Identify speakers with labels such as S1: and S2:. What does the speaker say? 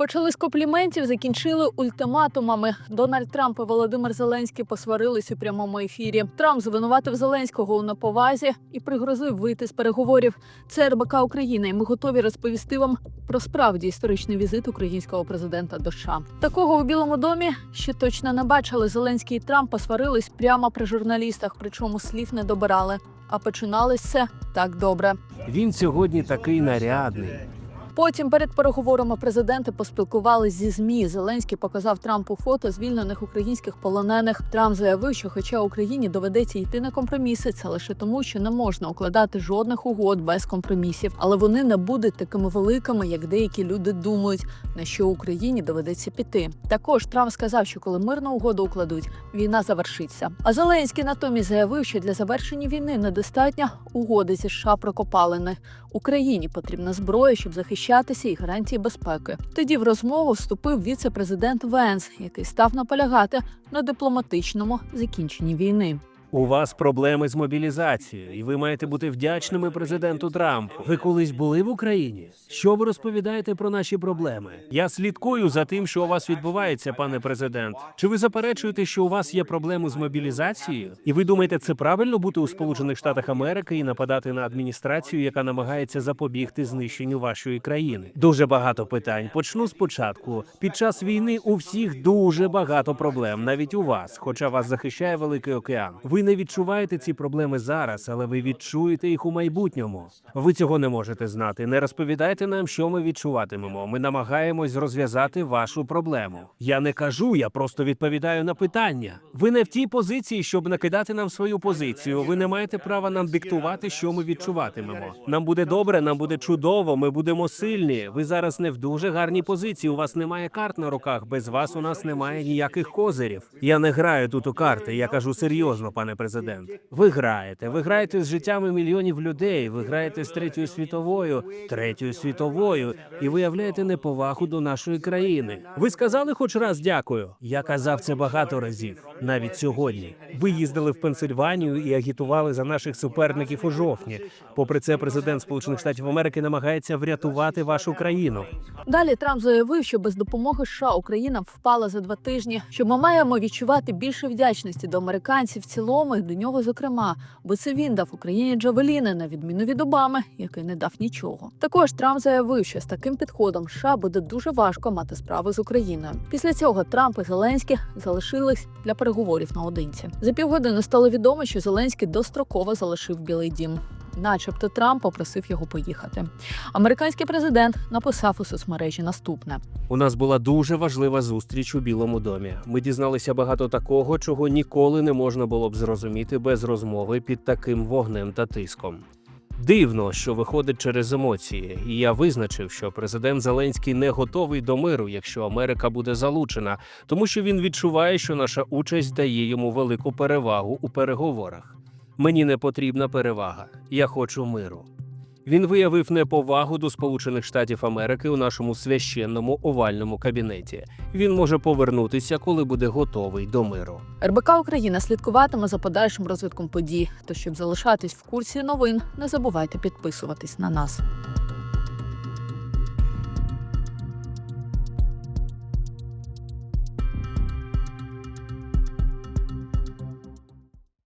S1: Почали з компліментів, закінчили ультиматумами. Дональд Трамп і Володимир Зеленський посварились у прямому ефірі. Трамп звинуватив Зеленського у неповазі і пригрозив вийти з переговорів. Це РБК Україна, і ми готові розповісти вам про справді історичний візит українського президента до США. Такого у Білому домі ще точно не бачили. Зеленський і Трамп посварились прямо при журналістах, причому слів не добирали. А починалось все так добре.
S2: Він сьогодні такий нарядний.
S1: Потім перед переговорами президенти поспілкувалися зі змі. Зеленський показав Трампу фото звільнених українських полонених. Трамп заявив, що, хоча Україні доведеться йти на компроміси, це лише тому, що не можна укладати жодних угод без компромісів, але вони не будуть такими великими, як деякі люди думають, на що Україні доведеться піти. Також Трамп сказав, що коли мирну угоду укладуть, війна завершиться. А Зеленський натомість заявив, що для завершення війни недостатньо угоди зі США про копалини. Україні потрібна зброя, щоб захищатися і гарантії безпеки. Тоді в розмову вступив віце-президент Венс, який став наполягати на дипломатичному закінченні війни.
S2: У вас проблеми з мобілізацією, і ви маєте бути вдячними президенту Трампу. Ви колись були в Україні? Що ви розповідаєте про наші проблеми? Я слідкую за тим, що у вас відбувається, пане президент. Чи ви заперечуєте, що у вас є проблеми з мобілізацією? І ви думаєте, це правильно бути у Сполучених Штатах Америки і нападати на адміністрацію, яка намагається запобігти знищенню вашої країни? Дуже багато питань. Почну спочатку. Під час війни у всіх дуже багато проблем, навіть у вас, хоча вас захищає Великий океан. Ви не відчуваєте ці проблеми зараз, але ви відчуєте їх у майбутньому. Ви цього не можете знати. Не розповідайте нам, що ми відчуватимемо. Ми намагаємось розв'язати вашу проблему. Я не кажу, я просто відповідаю на питання. Ви не в тій позиції, щоб накидати нам свою позицію. Ви не маєте права нам диктувати, що ми відчуватимемо. Нам буде добре, нам буде чудово. Ми будемо сильні. Ви зараз не в дуже гарній позиції. У вас немає карт на руках. Без вас у нас немає ніяких козирів. Я не граю тут у карти. Я кажу серйозно, пане президент. Ви граєте. Ви граєте з життями мільйонів людей. Ви граєте з третьою світовою, третьою світовою, і виявляєте неповагу до нашої країни. Ви сказали хоч раз дякую. Я казав це багато разів, навіть сьогодні. Ви їздили в Пенсильванію і агітували за наших суперників у жовтні. Попри це, президент Сполучених Штатів Америки намагається врятувати вашу країну.
S1: Далі Трамп заявив, що без допомоги США Україна впала за два тижні. Що ми маємо відчувати більше вдячності до американців в цілому і до нього зокрема, бо це він дав Україні Джавеліни на відміну від Обами, який не дав нічого. Також Трамп заявив, що з таким підходом США буде дуже важко мати справу з Україною. Після цього Трамп і Зеленський залишились для переговорів наодинці. За півгодини стало відомо, що Зеленський достроково залишив Білий Дім. Начебто Трамп попросив його поїхати. Американський президент написав у соцмережі наступне:
S2: У нас була дуже важлива зустріч у Білому домі. Ми дізналися багато такого, чого ніколи не можна було б зрозуміти без розмови під таким вогнем та тиском. Дивно, що виходить через емоції, і я визначив, що президент Зеленський не готовий до миру, якщо Америка буде залучена, тому що він відчуває, що наша участь дає йому велику перевагу у переговорах. Мені не потрібна перевага, я хочу миру. Він виявив неповагу до Сполучених Штатів Америки у нашому священному овальному кабінеті. Він може повернутися, коли буде готовий до миру.
S1: РБК Україна слідкуватиме за подальшим розвитком подій. То щоб залишатись в курсі новин, не забувайте підписуватись на нас.